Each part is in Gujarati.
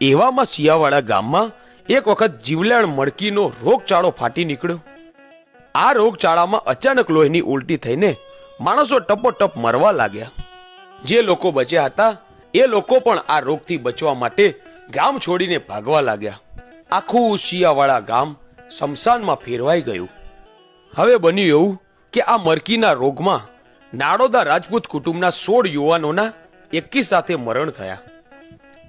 એવામાં શિયાવાળા ગામમાં એક વખત જીવલેણ મડકીનો રોગચાળો ફાટી નીકળ્યો. આ રોગચાળામાં અચાનક લોહીની ઉલટી થઈને માણસો ટપોટપ મરવા લાગ્યા. જે લોકો બચ્યા હતા, એ લોકો પણ આ રોગથી બચવા માટે ગામ છોડીને ભાગવા લાગ્યા. આખું શિયાવાળા ગામ શમશાનમાં ફેરવાઈ ગયું. હવે બન્યું એવું કે આ મરકીના રોગમાં નાડોદા રાજપૂત કુટુંબના સોળ યુવાનોના એકી સાથે મરણ થયા.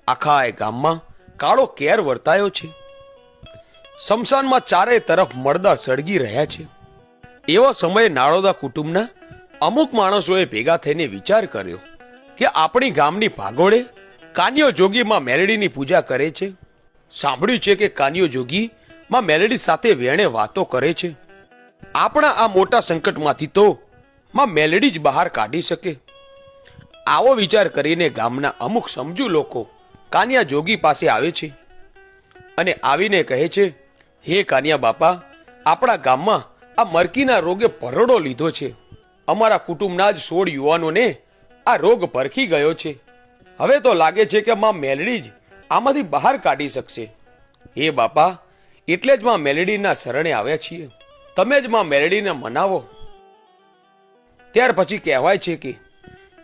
આખા એ ગામમાં કાળો કેર વર્તાયો છે. સ્મશાનમાં ચારે તરફ મળદા સળગી રહ્યા છે. એવા સમયે નાળોદા કુટુંબના અમુક માણસોએ ભેગા થઈને વિચાર કર્યો કે આપણી ગામની ભાગોળે કાનિયો જોગીમાં મેલડીની પૂજા કરે છે. સાંભળ્યું છે કે કાનિયો જોગી માં મેલડી સાથે વેણે વાતો કરે છે. આપણા આ મોટા સંકટમાંથી તો માં મેલડી જ બહાર કાઢી શકે. આવો વિચાર કરીને ગામના અમુક સમજુ લોકો કાનિયા જોગી પાસે આવે છે અને આવીને કહે છે, હે કાનિયા બાપા, આપણા ગામમાં આ મરકીના રોગે ભરડો લીધો છે. અમારા કુટુંબના જ સોળ યુવાનોને આ રોગ પરખી ગયો છે. હવે તો લાગે છે કે માં મેલડી જ આમાંથી બહાર કાઢી શકશે. હે બાપા, એટલે જ માં મેલડીના શરણે આવ્યા છીએ. તમે જ માં મેલડીને મનાવો. ત્યાર પછી કહેવાય છે કે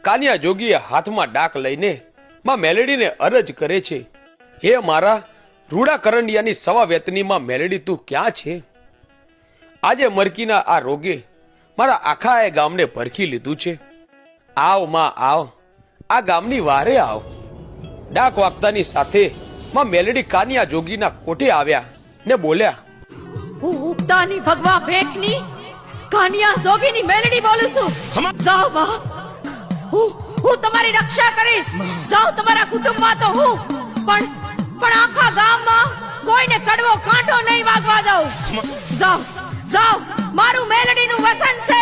કાનિયા જોગીએ હાથમાં ડાક લઈને માં મેલેડીને અરજ કરે છે. હે મારા રૂડા કરંડિયાની સવા વેતનીમાં મેલેડી તું ક્યાં છે? આજે મરકીના આ રોગે મારા આખા એ ગામને પરખી લીધું છે. આવમાં આવ આ ગામની વારે આવ. ડાક વાગતાની સાથે માં મેલેડી કાનિયા જોગીના કોઠે આવ્યા ને બોલ્યા હું ઉગતાની ભગવા ભેખની કાનિયા જોગીની મેલડી બોલું છું. સાવ હું હું તમારી રક્ષા કરીશ. જાઉં તમારા કુટુંબમાં તો હું, પણ પણ આખા ગામમાં કોઈને કડવો કાંટો નહીં વાગવા દઉં. જાઉં જાઉં મારું મેલડીનું વસન છે.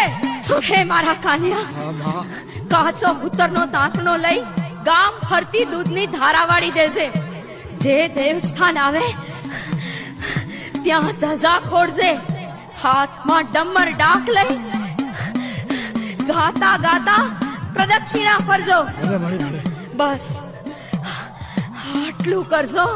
હે મારા કાનિયા, કાચો ઉત્તરનો તાંતણો લઈ ગામ ફરતી દૂધની ધારા વાળી દેજે. જે દેવસ્થાન આવે, ત્યાં ધજા ખોડજે હાથમાં ડમર ડાક લઈ ગાતા ગાતા પ્રદક્ષિણા ફરજો. બસ. આટલું કરજો.